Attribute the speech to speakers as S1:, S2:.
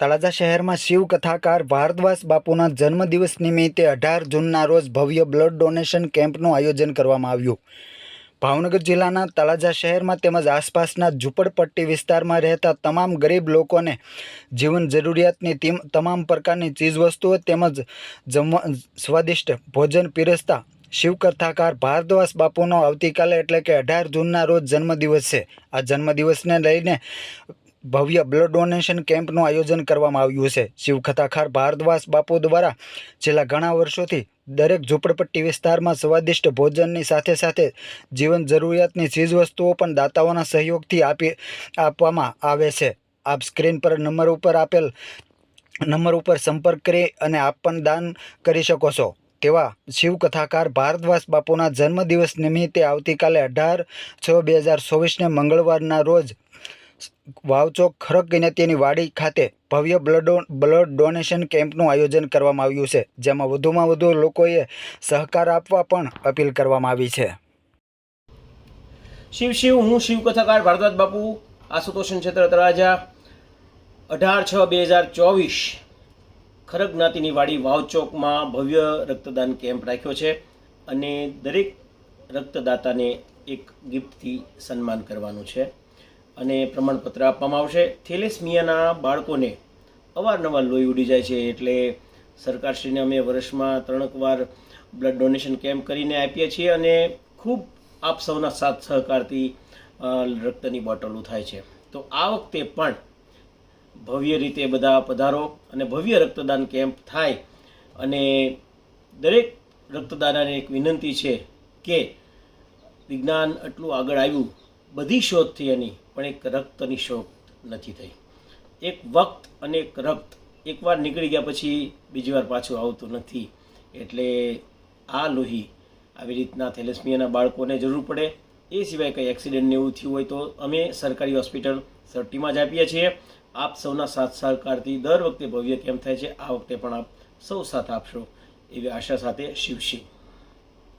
S1: તળાજા શહેરમાં શિવ કથાકાર ભારદ્વાસ બાપુના જન્મદિવસ નિમિત્તે અઢાર જૂનના રોજ ભવ્ય બ્લડ ડોનેશન કેમ્પનું આયોજન કરવામાં આવ્યું. ભાવનગર જિલ્લાના તળાજા શહેરમાં તેમજ આસપાસના ઝૂંપડપટ્ટી વિસ્તારમાં રહેતા તમામ ગરીબ લોકોને જીવન જરૂરિયાતની તીમ- તમામ પ્રકારની ચીજવસ્તુઓ તેમજ જમવા, સ્વાદિષ્ટ ભોજન પીરસતા શિવકથાકાર ભારદ્વાસ બાપુનો આવતીકાલે એટલે કે અઢાર જૂનના રોજ જન્મદિવસ છે. આ જન્મદિવસને લઈને ભવ્ય બ્લડ ડોનેશન કેમ્પનું આયોજન કરવામાં આવ્યું છે શિવકથાકાર ભારદ્વાસ બાપુ દ્વારા છેલ્લા ઘણા વર્ષોથી દરેક ઝૂંપડપટ્ટી વિસ્તારમાં સ્વાદિષ્ટ ભોજનની સાથે સાથે જીવન જરૂરિયાતની ચીજવસ્તુઓ પણ દાતાઓના સહયોગથી આપી, આપવામાં આવે છે. આપ સ્ક્રીન પર નંબર ઉપર આપેલ નંબર ઉપર સંપર્ક કરી અને આપ પણ દાન કરી શકો છો. તેવા શિવકથાકાર ભારદ્વાસ બાપુના જન્મદિવસ નિમિત્તે આવતીકાલે અઢાર છ બે હજાર ચોવીસને મંગળવારના રોજ વાવચોક ખરક જ્ઞાતિની વાડી ખાતે ભવ્ય બ્લડ બ્લડ ડોનેશન કેમ્પનું આયોજન કરવામાં આવ્યું છે, જેમાં વધુમાં વધુ લોકોએ સહકાર આપવા પણ અપીલ કરવામાં આવી છે.
S2: શિવ શિવ, હું શિવકથાકાર ભારદ્વાજ બાપુ આશુતોષ ક્ષેત્ર તળાજા. અઢાર છ બે હજાર ચોવીસ ખરગ જ્ઞાતિની વાડી વાવચોકમાં ભવ્ય રક્તદાન કેમ્પ રાખ્યો છે અને દરેક રક્તદાતાને એક ગિફ્ટથી સન્માન કરવાનું છે. અને પ્રમાણપત્ર આપવામાં આવશે. થેલેસમિયાના બાળકોને અવારનવાર લોહી ઉડી જાય છે એટલે સરકારશ્રીને અમે વર્ષમાં ત્રણક વાર બ્લડ ડોનેશન કેમ્પ કરીને આપીએ છીએ અને ખૂબ આપ સૌના સાથ સહકારથી રક્તની બોટલો થાય છે. તો આ વખતે પણ ભવ્ય રીતે બધા પધારો અને ભવ્ય રક્તદાન કેમ્પ થાય અને દરેક રક્તદાતાને એક વિનંતી છે કે વિજ્ઞાન આટલું આગળ આવ્યું બધી શોધ થઈ એની પણ એક રક્તની શોધ નથી થઈ. એક વખત અને એક રક્ત એકવાર નીકળી ગયા પછી બીજી વાર પાછું આવતું નથી. એટલે આ લોહી આવી રીતના થેલેસમિયાના બાળકોને જરૂર પડે. એ સિવાય કંઈ એક્સિડન્ટ ને એવું થયું હોય તો અમે સરકારી હોસ્પિટલ સરટીમાં જ આપીએ છીએ. આપ સૌના સાથ સહકારથી દર વખતે ભવ્ય કેમ્પ થાય છે, આ વખતે પણ આપ સૌ સાથ આપશો એવી આશા સાથે શિવ શિવ